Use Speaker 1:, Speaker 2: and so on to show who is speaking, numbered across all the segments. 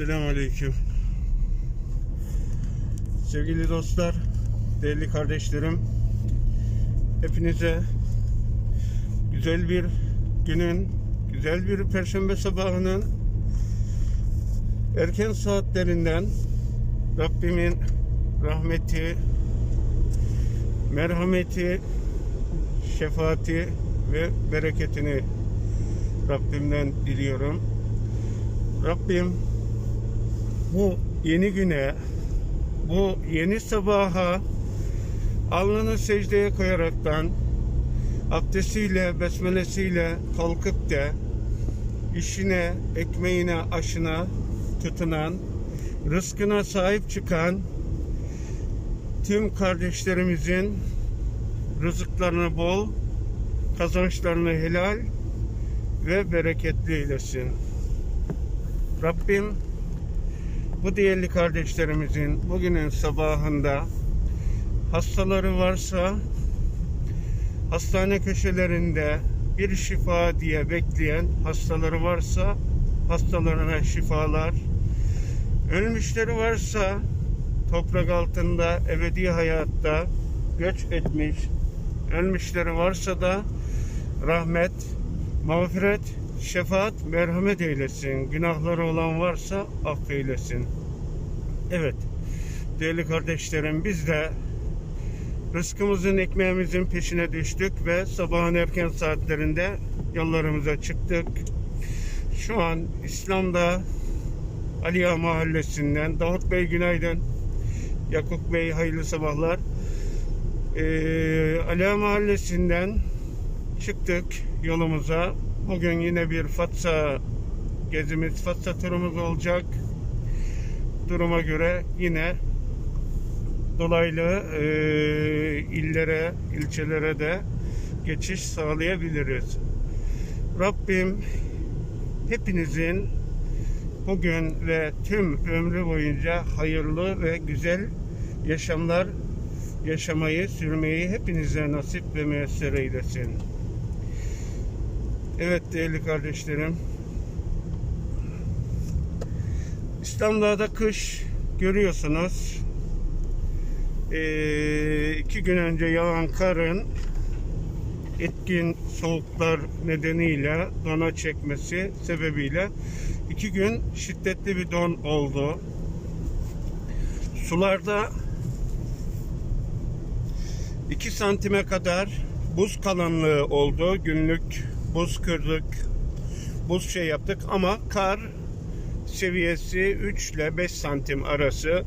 Speaker 1: Selamun Aleyküm. Sevgili dostlar, değerli kardeşlerim, hepinize güzel bir günün, güzel bir perşembe sabahının erken saatlerinden Rabbimin rahmeti, merhameti, şefaati ve bereketini Rabbimden diliyorum. Rabbim bu yeni güne, bu yeni sabaha alnını secdeye koyaraktan abdestiyle, besmelesiyle kalkıp da işine, ekmeğine, aşına tutunan, rızkına sahip çıkan tüm kardeşlerimizin rızıklarını bol, kazançlarını helal ve bereketli eylesin. Rabbim bu değerli kardeşlerimizin bugünün sabahında hastaları varsa hastane köşelerinde bir şifa diye bekleyen hastaları varsa hastalarına şifalar. Ölmüşleri varsa toprak altında ebedi hayatta göç etmiş ölmüşleri varsa da rahmet mağfiret şefaat, merhamet eylesin. Günahları olan varsa affeylesin. Evet, değerli kardeşlerim biz de rızkımızın, ekmeğimizin peşine düştük ve sabahın erken saatlerinde yollarımıza çıktık. Şu an İslam'da Aliya Mahallesi'nden Davut Bey günaydın. Yakup Bey hayırlı sabahlar. Ee, Aliya Mahallesi'nden çıktık yolumuza. Bugün yine bir Fatsa gezimiz, Fatsa turumuz olacak. Duruma göre yine dolaylı e, illere, ilçelere de geçiş sağlayabiliriz. Rabbim hepinizin bugün ve tüm ömrü boyunca hayırlı ve güzel yaşamlar yaşamayı, sürmeyi hepinize nasip ve müyesser eylesin. Evet değerli kardeşlerim. İstanbul'da kış görüyorsunuz. Ee, iki gün önce yağan karın etkin soğuklar nedeniyle dona çekmesi sebebiyle iki gün şiddetli bir don oldu. Sularda 2 santime kadar buz kalınlığı oldu. Günlük buz kırdık, buz şey yaptık ama kar seviyesi 3 ile 5 santim arası.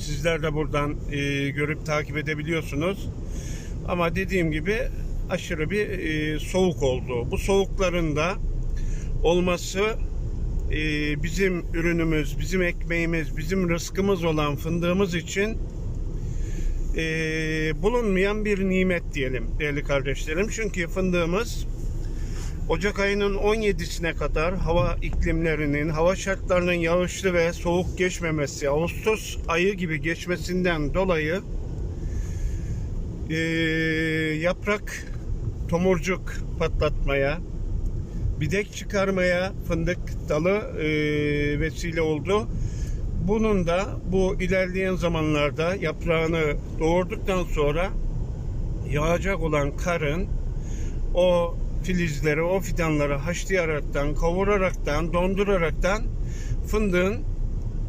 Speaker 1: Sizler de buradan e, görüp takip edebiliyorsunuz. Ama dediğim gibi aşırı bir e, soğuk oldu. Bu soğukların da olması e, bizim ürünümüz, bizim ekmeğimiz, bizim rızkımız olan fındığımız için e, bulunmayan bir nimet diyelim değerli kardeşlerim. Çünkü fındığımız Ocak ayının 17'sine kadar hava iklimlerinin, hava şartlarının yağışlı ve soğuk geçmemesi, Ağustos ayı gibi geçmesinden dolayı e, yaprak tomurcuk patlatmaya, bidek çıkarmaya fındık dalı e, vesile oldu. Bunun da bu ilerleyen zamanlarda yaprağını doğurduktan sonra yağacak olan karın o filizleri, o fidanları haşlayaraktan, kavuraraktan, donduraraktan fındığın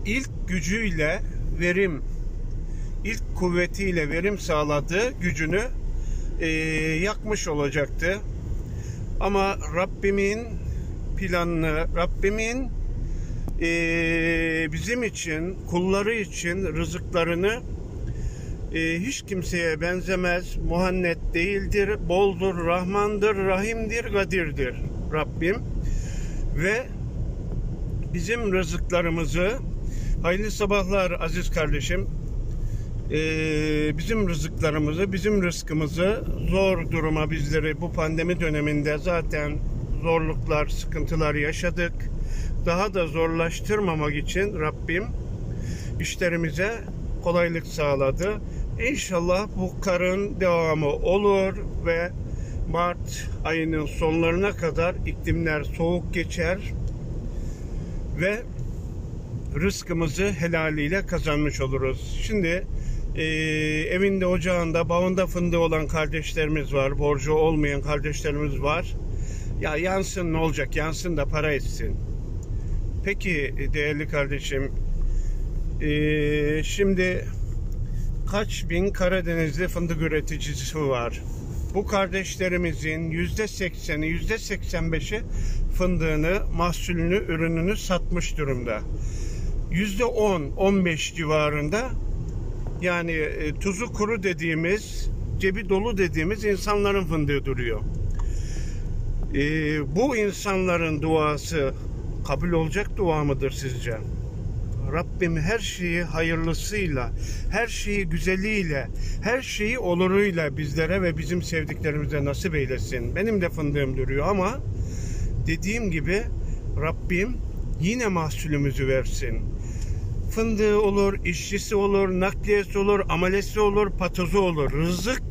Speaker 1: ilk gücüyle verim, ilk kuvvetiyle verim sağladığı gücünü e, yakmış olacaktı. Ama Rabbimin planını, Rabbimin e, bizim için, kulları için rızıklarını e, hiç kimseye benzemez, muhannet değildir, boldur, rahmandır, rahimdir, gadirdir Rabbim. Ve bizim rızıklarımızı, hayırlı sabahlar aziz kardeşim, e, bizim rızıklarımızı, bizim rızkımızı zor duruma bizleri bu pandemi döneminde zaten zorluklar, sıkıntılar yaşadık daha da zorlaştırmamak için Rabbim işlerimize kolaylık sağladı. İnşallah bu karın devamı olur ve Mart ayının sonlarına kadar iklimler soğuk geçer ve rızkımızı helaliyle kazanmış oluruz. Şimdi e, evinde ocağında bağında fındığı olan kardeşlerimiz var. Borcu olmayan kardeşlerimiz var. Ya yansın ne olacak? Yansın da para etsin. Peki e, değerli kardeşim e, şimdi kaç bin Karadenizli fındık üreticisi var? Bu kardeşlerimizin yüzde sekseni, yüzde seksen beşi fındığını, mahsulünü, ürününü satmış durumda. Yüzde on, on beş civarında yani e, tuzu kuru dediğimiz, cebi dolu dediğimiz insanların fındığı duruyor. E, bu insanların duası kabul olacak dua mıdır sizce? Rabbim her şeyi hayırlısıyla, her şeyi güzeliyle, her şeyi oluruyla bizlere ve bizim sevdiklerimize nasip eylesin. Benim de fındığım duruyor ama dediğim gibi Rabbim yine mahsulümüzü versin. Fındığı olur, işçisi olur, nakliyesi olur, amelesi olur, patozu olur. Rızık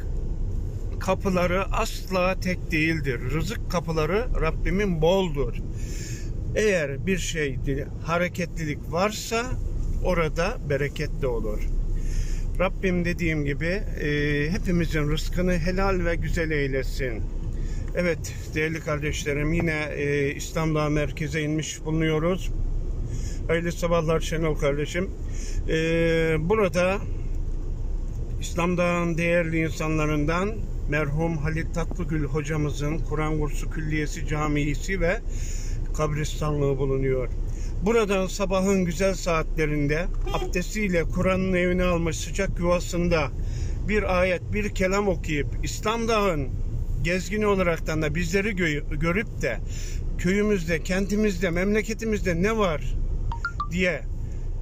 Speaker 1: kapıları asla tek değildir. Rızık kapıları Rabbimin boldur. Eğer bir şey hareketlilik varsa orada bereket de olur. Rabbim dediğim gibi e, hepimizin rızkını helal ve güzel eylesin. Evet değerli kardeşlerim yine e, İstanbul'a merkeze inmiş bulunuyoruz. Hayırlı sabahlar Şenol kardeşim. E, burada İslam'dan değerli insanlarından merhum Halil Tatlıgül hocamızın Kur'an Kursu Külliyesi Camisi ve kabristanlığı bulunuyor. Buradan sabahın güzel saatlerinde abdestiyle Kur'an'ın evine almış sıcak yuvasında bir ayet, bir kelam okuyup İslam Dağı'nın gezgini olaraktan da bizleri gö- görüp de köyümüzde, kentimizde, memleketimizde ne var diye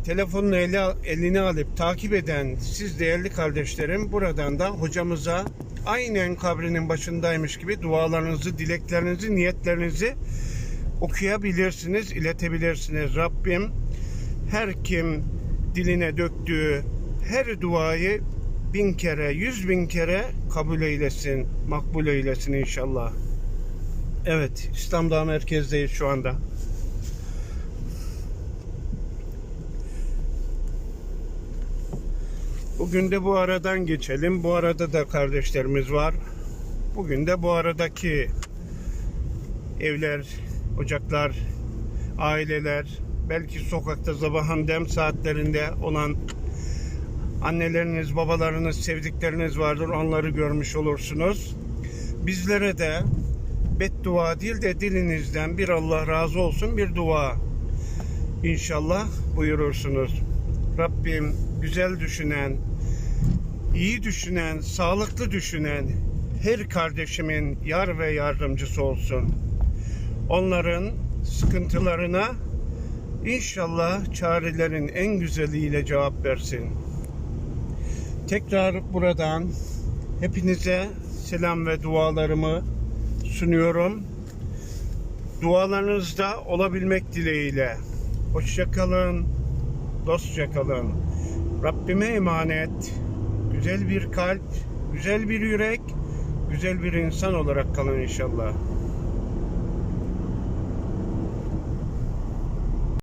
Speaker 1: telefonunu ele, eline alıp takip eden siz değerli kardeşlerim buradan da hocamıza aynen kabrinin başındaymış gibi dualarınızı, dileklerinizi, niyetlerinizi okuyabilirsiniz, iletebilirsiniz. Rabbim her kim diline döktüğü her duayı bin kere, yüz bin kere kabul eylesin, makbul eylesin inşallah. Evet, İslam Dağı merkezdeyiz şu anda. Bugün de bu aradan geçelim. Bu arada da kardeşlerimiz var. Bugün de bu aradaki evler, ocaklar, aileler, belki sokakta sabahın dem saatlerinde olan anneleriniz, babalarınız, sevdikleriniz vardır. Onları görmüş olursunuz. Bizlere de beddua değil de dilinizden bir Allah razı olsun bir dua inşallah buyurursunuz. Rabbim güzel düşünen, iyi düşünen, sağlıklı düşünen her kardeşimin yar ve yardımcısı olsun. Onların sıkıntılarına inşallah çarelerin en güzeliyle cevap versin. Tekrar buradan hepinize selam ve dualarımı sunuyorum. Dualarınızda olabilmek dileğiyle. Hoşçakalın, dostça kalın. Rabbime emanet. Güzel bir kalp, güzel bir yürek, güzel bir insan olarak kalın inşallah.